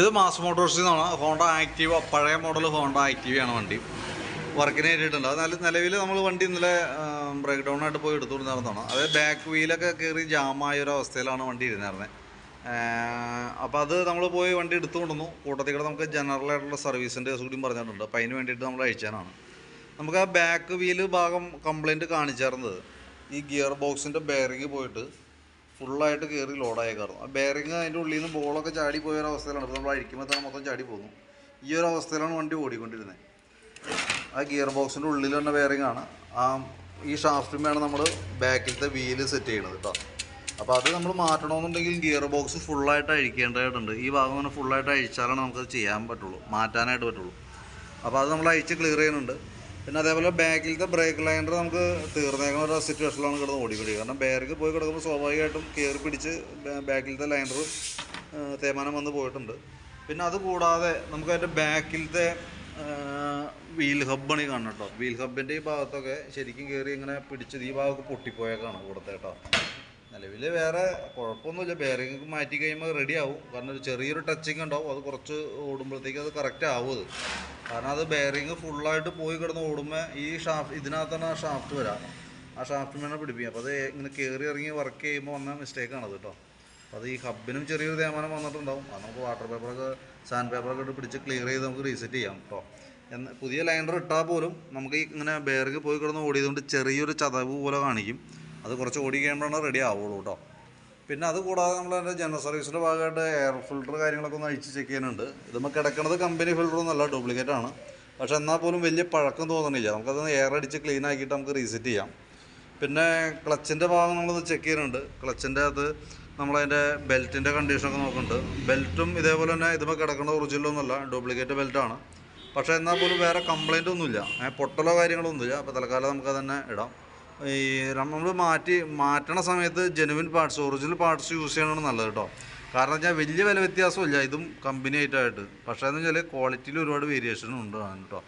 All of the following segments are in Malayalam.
ഇത് മാസ് മോട്ടോഴ്സിൽ നിന്നാണ് ഹോണ്ട ആക്റ്റീവ പഴയ മോഡൽ ഹോണ്ട ആക്റ്റീവയാണ് വണ്ടി. വർക്കിന് കയറിയിട്ടുണ്ട്. അത് നല്ല നിലവിൽ നമ്മൾ വണ്ടി ഇന്നലെ ബ്രേക്ക് ഡൗൺ ആയിട്ട് പോയി എടുത്തു നടന്നതാണ് അത് ബാക്ക് വീലൊക്കെ കയറി ജാമായ ഒരു അവസ്ഥയിലാണ് വണ്ടി ഇരുന്നായിരുന്നത് അപ്പോൾ അത് നമ്മൾ പോയി വണ്ടി എടുത്തുകൊണ്ടുവന്നു കൂട്ടത്തിൽ കൂടെ നമുക്ക് ജനറൽ ആയിട്ടുള്ള സർവീസിന്റെ കൂടിയും പറഞ്ഞിട്ടുണ്ട്. അപ്പോൾ അതിന് വേണ്ടിയിട്ട് നമ്മൾ അയച്ചാനാണ് നമുക്ക് ആ ബാക്ക് വീൽ ഭാഗം കംപ്ലൈന്റ് കാണിച്ചിരുന്നത് ഈ ഗിയർ ബോക്സിന്റെ ബെയറിങ് പോയിട്ട് ഫുള്ളായിട്ട് കയറി ലോഡായേക്കാറും ആ ബെയറിങ് അതിന്റെ ഉള്ളിൽ നിന്ന് ബോളൊക്കെ ചാടി പോയ അവസ്ഥയിലാണ്. ഇപ്പോൾ നമ്മൾ അഴിക്കുമ്പോൾ തന്നെ മൊത്തം ചാടി പോകുന്നു. ഈ ഒരു അവസ്ഥയിലാണ് വണ്ടി ഓടിക്കൊണ്ടിരുന്നത് ആ ഗിയർ ബോക്സിന്റെ ഉള്ളിൽ തന്നെ ബെയറിങ് ആണ്. ആ ഈ ഷാഫ്റ്റുമാണ് നമ്മൾ ബാക്കിലത്തെ വീൽ സെറ്റ് ചെയ്യണത് കേട്ടോ അപ്പോൾ അത് നമ്മൾ മാറ്റണമെന്നുണ്ടെങ്കിൽ ഗിയർ ബോക്സ് ഫുള്ളായിട്ട് അഴിക്കേണ്ടതായിട്ടുണ്ട്. ഈ ഭാഗം അങ്ങനെ ഫുള്ളായിട്ട് അഴിച്ചാലാണ് നമുക്കത് ചെയ്യാൻ പറ്റുള്ളൂ. മാറ്റാനായിട്ട് പറ്റുള്ളൂ. അപ്പോൾ അത് നമ്മൾ അഴിച്ച് ക്ലിയർ ചെയ്യുന്നുണ്ട്. പിന്നെ അതേപോലെ ബാക്കിലത്തെ ബ്രേക്ക് ലൈനർ നമുക്ക് തീർന്നേക്കുന്ന ഒരു സിറ്റുവേഷനിലാണ് കിടന്ന് ഓടിക്കൂടി കാരണം ബാരിക്ക് പോയി കിടക്കുമ്പോൾ സ്വാഭാവികമായിട്ടും കയറി പിടിച്ച് ബാക്കിലത്തെ ലൈനർ തേമാനം വന്ന് പോയിട്ടുണ്ട്. പിന്നെ അത് കൂടാതെ നമുക്ക് അതിന്റെ ബാക്കിലത്തെ വീൽ ഹബ്ബാണ് ഈ കാണുന്നത് കേട്ടോ വീൽ ഹബ്ബിന്റെ ഈ ഭാഗത്തൊക്കെ ശരിക്കും കയറി ഇങ്ങനെ പിടിച്ചത് ഈ ഭാഗമൊക്കെ പൊട്ടിപ്പോയേക്കാണ് ഇവിടുത്തെ കേട്ടോ നിലവിൽ വേറെ കുഴപ്പമൊന്നുമില്ല. ബെയറിംഗ് മാറ്റി കഴിയുമ്പോൾ റെഡി ആവും. കാരണം ഒരു ചെറിയൊരു ടച്ചിങ് ഉണ്ടാവും. അത് കുറച്ച് ഓടുമ്പോഴത്തേക്ക് അത് കറക്റ്റ് ആവും കാരണം അത് ബെയറിങ് ഫുള്ളായിട്ട് പോയി കിടന്ന് ഓടുമ്പോൾ ഈ ഷാഫ്റ്റ് ഇതിനകത്താണ് ആ ഷാഫ്റ്റ് വരാം. ആ ഷാഫ്റ്റ് വേണം പിടിപ്പിക്കും. അപ്പോൾ അത് ഇങ്ങനെ കയറി ഇറങ്ങി വർക്ക് ചെയ്യുമ്പോൾ വന്ന മിസ്റ്റേക്കാണ് അത് കേട്ടോ അപ്പോൾ അത് ഈ ഹബിനും ചെറിയൊരു തേമാനം വന്നിട്ടുണ്ടാവും. അത് നമുക്ക് വാട്ടർ പേപ്പറൊക്കെ സാൻഡ് പേപ്പറൊക്കെ ഇട്ട് പിടിച്ച് ക്ലിയർ ചെയ്ത് നമുക്ക് റീസെറ്റ് ചെയ്യാം കേട്ടോ എന്ന് പുതിയ ലൈനർ ഇട്ടാൽ പോലും നമുക്ക് ഇങ്ങനെ ബെയറിങ് പോയി കിടന്ന് ഓടിയതുകൊണ്ട് ചെറിയൊരു ചതവ് പോലെ കാണിക്കും. അത് കുറച്ച് ഓടി കഴിയുമ്പോഴാണ് റെഡി ആവുള്ളൂ കേട്ടോ പിന്നെ അത് കൂടാതെ നമ്മൾ എന്റെ ജനറൽ സർവീസിന്റെ ഭാഗമായിട്ട് എയർ ഫിൽറ്റർ കാര്യങ്ങളൊക്കെ ഒന്ന് അഴിച്ച് ചെക്ക് ചെയ്യാനുണ്ട് ഇത് നമുക്ക് കിടക്കുന്നത് കമ്പനി ഫിൽറ്റർ ഒന്നല്ല ഡ്യൂപ്ലിക്കേറ്റ് ആണ്. പക്ഷെ എന്നാൽ പോലും വലിയ പഴക്കം തോന്നണില്ല. നമുക്കത് എയർ അടിച്ച് ക്ലീൻ ആക്കിയിട്ട് നമുക്ക് റീസെറ്റ് ചെയ്യാം. പിന്നെ ക്ലച്ചിന്റെ ഭാഗം നമ്മളത് ചെക്ക് ചെയ്യുന്നുണ്ട്. ക്ലച്ചിന്റെ അത് നമ്മളതിന്റെ ബെൽറ്റിന്റെ കണ്ടീഷനൊക്കെ നോക്കുന്നുണ്ട്. ബെൽറ്റും ഇതേപോലെ തന്നെ ഇതുമ്പോൾ കിടക്കുന്ന ഒറിജിനലൊന്നുമല്ല ഡ്യൂപ്ലിക്കേറ്റ് ബെൽറ്റാണ് പക്ഷേ എന്നാൽ പോലും വേറെ കംപ്ലൈന്റ് ഒന്നുമില്ല. പൊട്ടലോ കാര്യങ്ങളോ ഒന്നുമില്ല. അപ്പോൾ തൽക്കാലം നമുക്കത് തന്നെ ഇടാം. ഈ നമ്മൾ മാറ്റി മാറ്റണ സമയത്ത് genuine parts original parts use ചെയ്യണമാണ് നല്ലത് കേട്ടോ കാരണം വെച്ചാൽ വലിയ വില വ്യത്യാസമില്ല ഇതും കമ്പനി ആയിട്ടായിട്ട്. പക്ഷേ എന്ന് വെച്ചാൽ ക്വാളിറ്റിയിൽ ഒരുപാട് വേരിയേഷൻ ഉണ്ട് കേട്ടോ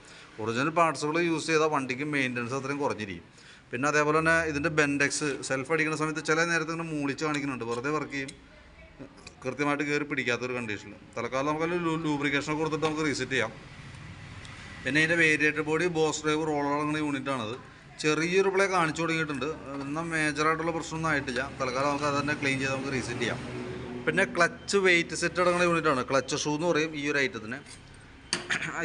ഒറിജിനൽ പാർട്സുകൾ യൂസ് ചെയ്താൽ വണ്ടിക്ക് മെയിന്റനൻസ് അത്രയും കുറഞ്ഞിരിക്കും. പിന്നെ അതേപോലെ തന്നെ ഇതിന്റെ ബെൻഡെക്സ് സെൽഫ് അടിക്കുന്ന സമയത്ത് ചില നേരത്തെ ഇങ്ങനെ മൂളിച്ച് കാണിക്കുന്നുണ്ട്. വെറുതെ വർക്ക് ചെയ്യും. കൃത്യമായിട്ട് കയറി പിടിക്കാത്തൊരു കണ്ടീഷനിൽ തൽക്കാലം നമുക്ക് ലൂബ്രിക്കേഷൻ കൊടുത്തിട്ട് നമുക്ക് റീസെറ്റ് ചെയ്യാം. പിന്നെ ഇതിന്റെ variator body boss drive roller അടങ്ങുന്ന യൂണിറ്റാണത് ചെറിയൊരു പ്ലേ കാണിച്ചു തുടങ്ങിയിട്ടുണ്ട്. എന്നാൽ മേജറായിട്ടുള്ള പ്രശ്നമൊന്നും ആയിട്ടില്ല. തൽക്കാലം നമുക്ക് അത് തന്നെ ക്ലീൻ ചെയ്ത് നമുക്ക് റീസെറ്റ് ചെയ്യാം. പിന്നെ ക്ലച്ച് വെയിറ്റ് സെറ്റ് അടങ്ങുന്ന യൂണിറ്റാണ് ക്ലച്ച് ഷൂ എന്ന് പറയും ഈ ഒരു ഐറ്റത്തിന്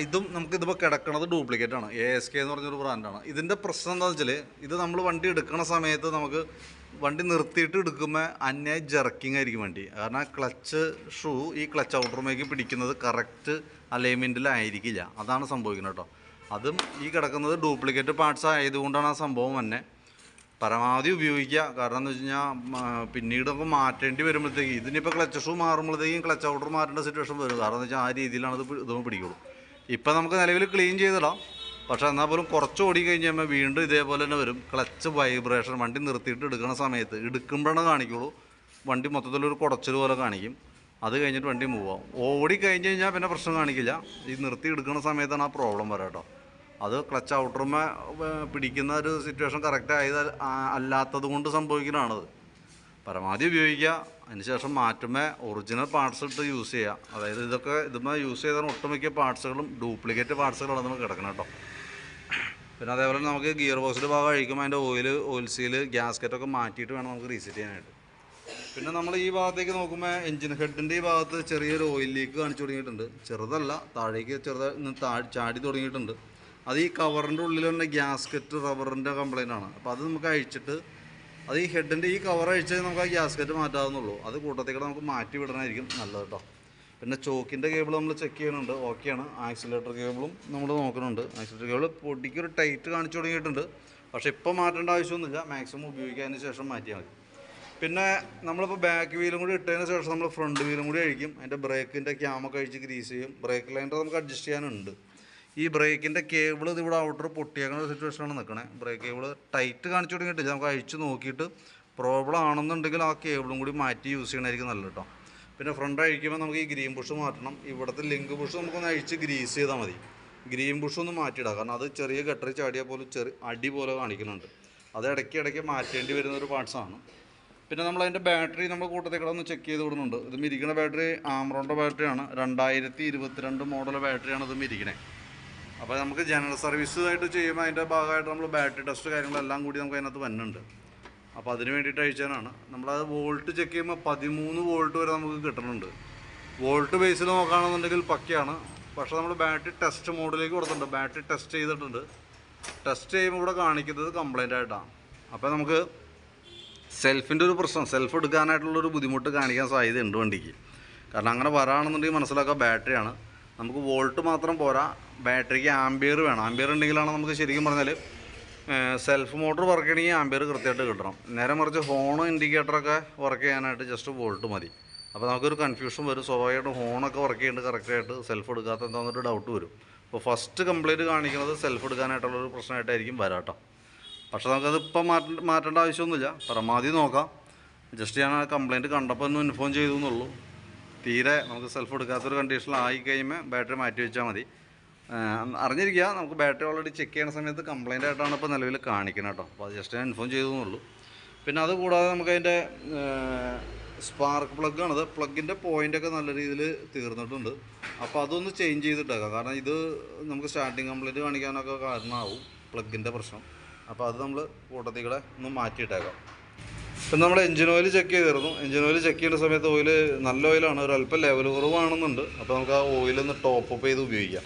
ഇതും നമുക്ക് ഇതിപ്പോൾ കിടക്കണത് ഡ്യൂപ്ലിക്കേറ്റ് ആണ്. എ എസ് കെ എന്ന് പറഞ്ഞൊരു ബ്രാൻഡാണ് ഇതിന്റെ പ്രശ്നം എന്താണെന്ന് വെച്ചാൽ ഇത് നമ്മൾ വണ്ടി എടുക്കുന്ന സമയത്ത് നമുക്ക് വണ്ടി നിർത്തിയിട്ട് എടുക്കുമ്പോൾ അന്യായ ജർക്കിംഗ് ആയിരിക്കും വണ്ടി. കാരണം ക്ലച്ച് ഷൂ ഈ ക്ലച്ച് ഔട്ടർമേക്ക് പിടിക്കുന്നത് കറക്റ്റ് അലൈൻമെന്റിലായിരിക്കില്ല അതാണ് സംഭവിക്കുന്നത് കേട്ടോ. അതും ഈ കിടക്കുന്നത് ഡ്യൂപ്ലിക്കേറ്റ് പാർട്സ് ആയതുകൊണ്ടാണ് ആ സംഭവം തന്നെ പരമാവധി ഉപയോഗിക്കുക. കാരണം എന്ന് വെച്ച് കഴിഞ്ഞാൽ പിന്നീടൊക്കെ മാറ്റേണ്ടി വരുമ്പോഴത്തേക്ക് ഇതിനിപ്പോൾ ക്ലച്ച് ഷൂ മാറുമ്പോഴത്തേക്കും ക്ലച്ച് ഔട്ടർ മാറ്റേണ്ട സിറ്റുവേഷൻ വരും. കാരണം എന്ന് വെച്ചാൽ ആ രീതിയിലാണ് ഇത് ഇത് പിടിക്കുള്ളൂ. ഇപ്പം നമുക്ക് നിലവിൽ ക്ലീൻ ചെയ്തിടാം. പക്ഷേ എന്നാൽ പോലും കുറച്ച് ഓടി കഴിഞ്ഞ് കഴിയുമ്പോൾ വീണ്ടും ഇതേപോലെ തന്നെ വരും. ക്ലച്ച് വൈബ്രേഷൻ വണ്ടി നിർത്തിയിട്ട് എടുക്കുന്ന സമയത്ത് എടുക്കുമ്പോഴാണ് കാണിക്കുള്ളൂ. വണ്ടി മൊത്തത്തിലൊരു കുടച്ചൽ പോലെ കാണിക്കും. അത് കഴിഞ്ഞിട്ട് വണ്ടി മൂവ് ആവും. ഓടി കഴിഞ്ഞ് കഴിഞ്ഞാൽ പിന്നെ പ്രശ്നം കാണിക്കില്ല. ഈ നിർത്തി എടുക്കുന്ന സമയത്താണ് ആ പ്രോബ്ലം വരാം കേട്ടോ അത് ക്ലച്ച് ഔട്ടർമ പിടിക്കുന്ന ഒരു സിറ്റുവേഷൻ കറക്റ്റ് ആയത് അല്ലാത്തത് കൊണ്ട് സംഭവിക്കുന്നതാണത് പരമാവധി ഉപയോഗിക്കുക. അതിനുശേഷം മാറ്റുമ്പോൾ ഒറിജിനൽ പാർട്സ് ഇട്ട് യൂസ് ചെയ്യുക. അതായത് ഇതൊക്കെ ഇതുമേ യൂസ് ചെയ്ത ഒട്ടുമിക്ക പാർട്സുകളും ഡ്യൂപ്ലിക്കേറ്റ് പാർട്സുകളാണ് നമുക്ക് കിടക്കണം കേട്ടോ. പിന്നെ അതേപോലെ നമുക്ക് ഗിയർ ബോക്സിന്റെ ഭാഗം അഴിക്കുമ്പോൾ അതിന്റെ ഓയിൽ ഓയിൽ സീൽ ഗ്യാസ്കറ്റൊക്കെ മാറ്റിയിട്ട് വേണം നമുക്ക് റീസെറ്റ് ചെയ്യാനായിട്ട്. പിന്നെ നമ്മൾ ഈ ഭാഗത്തേക്ക് നോക്കുമ്പോൾ എഞ്ചിൻ ഹെഡിന്റെ ഈ ഭാഗത്ത് ചെറിയൊരു ഓയിൽ ലീക്ക് കാണിച്ചു തുടങ്ങിയിട്ടുണ്ട്. ചെറുതല്ല താഴേക്ക് ചെറുതായി താഴ് ചാടി തുടങ്ങിയിട്ടുണ്ട്. അത് ഈ കവറിന്റെ ഉള്ളിൽ തന്നെ ഗ്യാസ്കറ്റ് റബ്ബറിന്റെ കംപ്ലൈന്റ് ആണ്. അപ്പോൾ അത് നമുക്ക് അഴിച്ചിട്ട് അത് ഈ ഹെഡിന്റെ ഈ കവർ അഴിച്ചാൽ നമുക്ക് ആ ഗ്യാസ്കറ്റ് മാറ്റാവുന്നുള്ളൂ അത് കൂട്ടത്തേക്കൂടെ നമുക്ക് മാറ്റി വിടണമായിരിക്കും നല്ലത് കേട്ടോ. പിന്നെ ചോക്കിന്റെ കേബിൾ നമ്മൾ ചെക്ക് ചെയ്യുന്നുണ്ട്. ഓക്കെയാണ് ആക്സിലേറ്റർ കേബിളും നമ്മൾ നോക്കുന്നുണ്ട്. ആക്സിലേറ്റർ കേബിൾ പൊടിക്കൊരു ടൈറ്റ് കാണിച്ചു തുടങ്ങിയിട്ടുണ്ട്. പക്ഷേ ഇപ്പോൾ മാറ്റേണ്ട ആവശ്യമൊന്നുമില്ല. മാക്സിമം ഉപയോഗിക്കാതിന് ശേഷം മാറ്റിയാൽ മതി. പിന്നെ നമ്മളിപ്പോൾ ബാക്ക് വീലും കൂടി ഇട്ടതിന് ശേഷം നമ്മൾ ഫ്രണ്ട് വീലും കൂടി അഴിക്കും. അതിന്റെ ബ്രേക്കിന്റെ ക്യാമൊക്കെ അഴിച്ച് ഗ്രീസ് ചെയ്യും. ബ്രേക്ക് ലൈനർ നമുക്ക് അഡ്ജസ്റ്റ് ചെയ്യാനുണ്ട്. ഈ ബ്രേക്കിന്റെ കേബിൾ ഇത് ഇവിടെ ഔട്ടർ പൊട്ടിയേക്കുന്ന ഒരു സിറ്റുവേഷനാണ് നിൽക്കണേ ബ്രേക്ക് കേബിൾ ടൈറ്റ് കാണിച്ചു തുടങ്ങിയിട്ടില്ല നമുക്ക് അഴിച്ച് നോക്കിയിട്ട് പ്രോബ്ലം ആണെന്നുണ്ടെങ്കിൽ ആ കേബിളും കൂടി മാറ്റി യൂസ് ചെയ്യണമായിരിക്കും നല്ല കേട്ടോ പിന്നെ ഫ്രണ്ട് അഴിക്കുമ്പോൾ നമുക്ക് ഈ ഗ്രീൻ ബുഷ് മാറ്റണം. ഇവിടുത്തെ ലിങ്ക് ബുഷ് നമുക്കൊന്ന് അഴിച്ച് ഗ്രീസ് ചെയ്താൽ മതി. ഗ്രീൻ ബുഷ് ഒന്ന് മാറ്റിയിടാം. കാരണം അത് ചെറിയ ഗട്ടറി ചാടിയ പോലെ ചെറിയ അടി പോലെ കാണിക്കുന്നുണ്ട്. അത് ഇടയ്ക്ക് ഇടയ്ക്ക് മാറ്റേണ്ടി വരുന്ന ഒരു പാർട്സാണ് പിന്നെ നമ്മൾ അതിന്റെ ബാറ്ററി നമ്മൾ കൂട്ടത്തിൽ കിടന്ന് ചെക്ക് ചെയ്ത് വിടുന്നുണ്ട് ഇത് മിരിക്കുന്ന ബാറ്ററി ആമറോണിന്റെ ബാറ്ററിയാണ് രണ്ടായിരത്തി ഇരുപത്തിരണ്ട് മോഡൽ ബാറ്ററിയാണ് ഇത് മിരിക്കണേ. അപ്പോൾ നമുക്ക് ജനറൽ സർവീസ് ആയിട്ട് ചെയ്യുമ്പോൾ അതിന്റെ ഭാഗമായിട്ട് നമ്മൾ ബാറ്ററി ടെസ്റ്റ് കാര്യങ്ങളെല്ലാം കൂടി നമുക്ക് അതിനകത്ത് വന്നുണ്ട് അപ്പോൾ അതിന് വേണ്ടിയിട്ട് അയച്ചതാണ്. നമ്മളത് വോൾട്ട് ചെക്ക് ചെയ്യുമ്പോൾ പതിമൂന്ന് വോൾട്ട് വരെ നമുക്ക് കിട്ടുന്നുണ്ട്. വോൾട്ട് ബേസിൽ നോക്കുകയാണെന്നുണ്ടെങ്കിൽ പക്കയാണ്. പക്ഷേ നമ്മൾ ബാറ്ററി ടെസ്റ്റ് മോഡിലേക്ക് കൊടുത്തിട്ടുണ്ട്. ബാറ്ററി ടെസ്റ്റ് ചെയ്തിട്ടുണ്ട്. ടെസ്റ്റ് ചെയ്യുമ്പോൾ ഇവിടെ കാണിക്കുന്നത് കംപ്ലൈന്റ് ആയിട്ടാണ് അപ്പോൾ നമുക്ക് സെൽഫിന്റെ ഒരു പ്രശ്നം സെൽഫ് എടുക്കാനായിട്ടുള്ളൊരു ബുദ്ധിമുട്ട് കാണിക്കാൻ സാധ്യതയുണ്ട് വണ്ടിക്ക്. കാരണം അങ്ങനെ വരാണെന്നുണ്ടെങ്കിൽ മനസ്സിലാക്കുക ബാറ്ററിയാണ് നമുക്ക് വോൾട്ട് മാത്രം പോരാ. ബാറ്ററിക്ക് ആംബിയർ വേണം. ആംബിയർ ഉണ്ടെങ്കിലാണ് നമുക്ക് ശരിക്കും പറഞ്ഞാൽ സെൽഫ് മോട്ടോർ വർക്ക് ചെയ്യണമെങ്കിൽ ആംബിയർ കൃത്യമായിട്ട് കിട്ടണം. നേരെ മറിച്ച് ഹോൺ ഇൻഡിക്കേറ്ററൊക്കെ വർക്ക് ചെയ്യാനായിട്ട് ജസ്റ്റ് വോൾട്ട് മതി. അപ്പോൾ നമുക്കൊരു കൺഫ്യൂഷൻ വരും. സ്വാഭാവികമായിട്ടും ഹോണൊക്കെ വർക്ക് ചെയ്യേണ്ടത് കറക്റ്റായിട്ട് സെൽഫ് എടുക്കാത്ത എന്താണെന്നൊരു ഡൗട്ട് വരും. അപ്പോൾ ഫസ്റ്റ് കംപ്ലൈന്റ് കാണിക്കുന്നത് സെൽഫ് എടുക്കാനായിട്ടുള്ളൊരു പ്രശ്നമായിട്ടായിരിക്കും വരാം കേട്ടോ പക്ഷെ നമുക്കത് ഇപ്പം മാറ്റ മാറ്റേണ്ട ആവശ്യമൊന്നുമില്ല. പരമാവധി നോക്കാം. ജസ്റ്റ് ഞാൻ ആ കംപ്ലൈന്റ് കണ്ടപ്പോൾ ഒന്ന് ഇൻഫോം ചെയ്തു എന്നുള്ളൂ. തീരെ നമുക്ക് സെൽഫ് എടുക്കാത്തൊരു കണ്ടീഷനിലായി കഴിയുമ്പോൾ ബാറ്ററി മാറ്റി വെച്ചാൽ മതി. അറിഞ്ഞിരിക്കുക. നമുക്ക് ബാറ്ററി ഓൾറെഡി ചെക്ക് ചെയ്യുന്ന സമയത്ത് കംപ്ലൈന്റ് ആയിട്ടാണ് ഇപ്പോൾ നിലവിൽ കാണിക്കുന്നത് കേട്ടോ. അപ്പോൾ അത് ജസ്റ്റ് ഇൻഫോം ചെയ്തു എന്നുള്ളൂ പിന്നെ അത് കൂടാതെ നമുക്ക് അതിന്റെ സ്പാർക്ക് പ്ലഗ് ആണത്. പ്ലഗിന്റെ പോയിന്റൊക്കെ നല്ല രീതിയിൽ തീർന്നിട്ടുണ്ട്. അപ്പോൾ അതൊന്ന് ചേഞ്ച് ചെയ്തിട്ടേക്കാം. കാരണം ഇത് നമുക്ക് സ്റ്റാർട്ടിങ് കംപ്ലൈന്റ് കാണിക്കാനൊക്കെ കാരണമാവും പ്ലഗിന്റെ പ്രശ്നം. അപ്പോൾ അത് നമ്മൾ കൂട്ടത്തിൽ കൂടെ ഒന്ന് മാറ്റിയിട്ടേക്കാം. ഇപ്പം നമ്മൾ എഞ്ചിൻ ഓയിൽ ചെക്ക് ചെയ്തിരുന്നു. എഞ്ചിൻ ഓയിൽ ചെക്ക് ചെയ്യുന്ന സമയത്ത് ഓയിൽ നല്ല ഓയിലാണ് ഒരു അല്പം ലെവൽ കുറവാണെന്നുണ്ട്. അപ്പോൾ നമുക്ക് ആ ഓയിൽ ഒന്ന് ടോപ്പ് അപ്പ് ചെയ്ത് ഉപയോഗിക്കാം.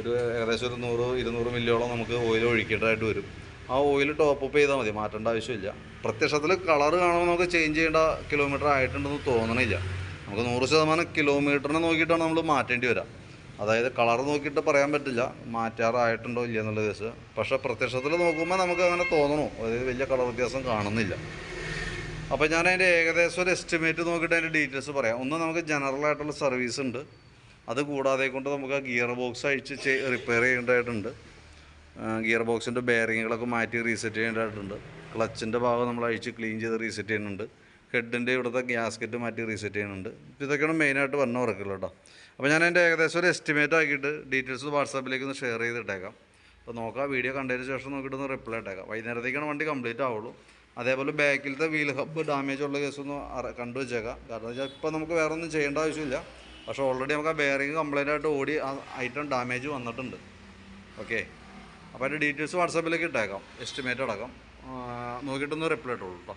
ഒരു ഏകദേശം ഒരു നൂറ് ഇരുന്നൂറ് മില്ലിയോളം നമുക്ക് ഓയിൽ ഒഴിക്കേണ്ടതായിട്ട് വരും. ആ ഓയിൽ ടോപ്പ് അപ്പ് ചെയ്താൽ മതി മാറ്റേണ്ട ആവശ്യമില്ല. പ്രത്യക്ഷത്തിൽ കളർ കാണുമ്പോൾ നമുക്ക് ചേഞ്ച് ചെയ്യേണ്ട കിലോമീറ്റർ ആയിട്ടുണ്ടെന്ന് തോന്നണില്ല. നമുക്ക് നൂറ് ശതമാനം കിലോമീറ്ററിനെ നോക്കിയിട്ടാണ് നമ്മൾ മാറ്റേണ്ടി വരിക അതായത് കളർ നോക്കിയിട്ട് പറയാൻ പറ്റില്ല മാറ്റാറായിട്ടുണ്ടോ ഇല്ല എന്നുള്ള കേസ്. പക്ഷേ പ്രത്യക്ഷത്തിൽ നോക്കുമ്പോൾ നമുക്ക് അങ്ങനെ തോന്നണു. അതായത് വലിയ കളർ വ്യത്യാസം കാണുന്നില്ല. അപ്പോൾ ഞാൻ അതിന്റെ ഏകദേശം ഒരു എസ്റ്റിമേറ്റ് നോക്കിയിട്ട് അതിന്റെ ഡീറ്റെയിൽസ് പറയാം. ഒന്ന് നമുക്ക് ജനറൽ ആയിട്ടുള്ള സർവീസ് ഉണ്ട്. അത് കൂടാതെ കൊണ്ട് നമുക്ക് ആ ഗിയർ ബോക്സ് അഴിച്ച് റിപ്പയർ ചെയ്യേണ്ടതായിട്ടുണ്ട്. ഗിയർ ബോക്സിന്റെ ബെയറിങ്ങുകളൊക്കെ മാറ്റി റീസെറ്റ് ചെയ്യേണ്ടതായിട്ടുണ്ട്. ക്ലച്ചിന്റെ ഭാഗം നമ്മൾ അഴിച്ച് ക്ലീൻ ചെയ്ത് റീസെറ്റ് ചെയ്യുന്നുണ്ട്. ഹെഡിന്റെ ഇവിടുത്തെ ഗ്യാസ്കറ്റ് മാറ്റി റീസെറ്റ് ചെയ്യുന്നുണ്ട്. ഇതൊക്കെയാണ് മെയിനായിട്ട് വന്ന വർക്കുകൾ കേട്ടോ. അപ്പോൾ ഞാൻ എന്റെ ഏകദേശം ഒരു എസ്റ്റിമേറ്റ് ആക്കിയിട്ട് ഡീറ്റെയിൽസ് വാട്സാപ്പിലേക്ക് ഒന്ന് ഷെയർ ചെയ്തിട്ടേക്കാം. അപ്പോൾ നോക്കാം വീഡിയോ കണ്ടതിന് ശേഷം നോക്കിയിട്ട് ഒന്ന് റിപ്ലൈ ഇട്ടേക്കാം. വൈകുന്നേരത്തേക്കാണ് വണ്ടി കംപ്ലീറ്റ് ആവുള്ളൂ. അതേപോലെ ബാക്കിലത്തെ വീൽ ഹബ്ബ് ഡാമേജ് ഉള്ള കേസൊന്നും കണ്ടുവച്ചേക്കാം. കാരണം കാരണം വെച്ചാൽ ഇപ്പോൾ നമുക്ക് വേറെ ഒന്നും ചെയ്യേണ്ട ആവശ്യമില്ല. പക്ഷേ ഓൾറെഡി നമുക്ക് ആ ബെയറിങ് കംപ്ലൈന്റ് ആയിട്ട് ഓടി ആ ഐറ്റം ഡാമേജ് വന്നിട്ടുണ്ട്. ഓക്കെ അപ്പോൾ അതിന്റെ ഡീറ്റെയിൽസ് വാട്സാപ്പിലേക്ക് ഇട്ടേക്കാം. എസ്റ്റിമേറ്റ് അടക്കം. നോക്കിയിട്ടൊന്ന് റിപ്ലൈ ഇട്ടുള്ളൂ കേട്ടോ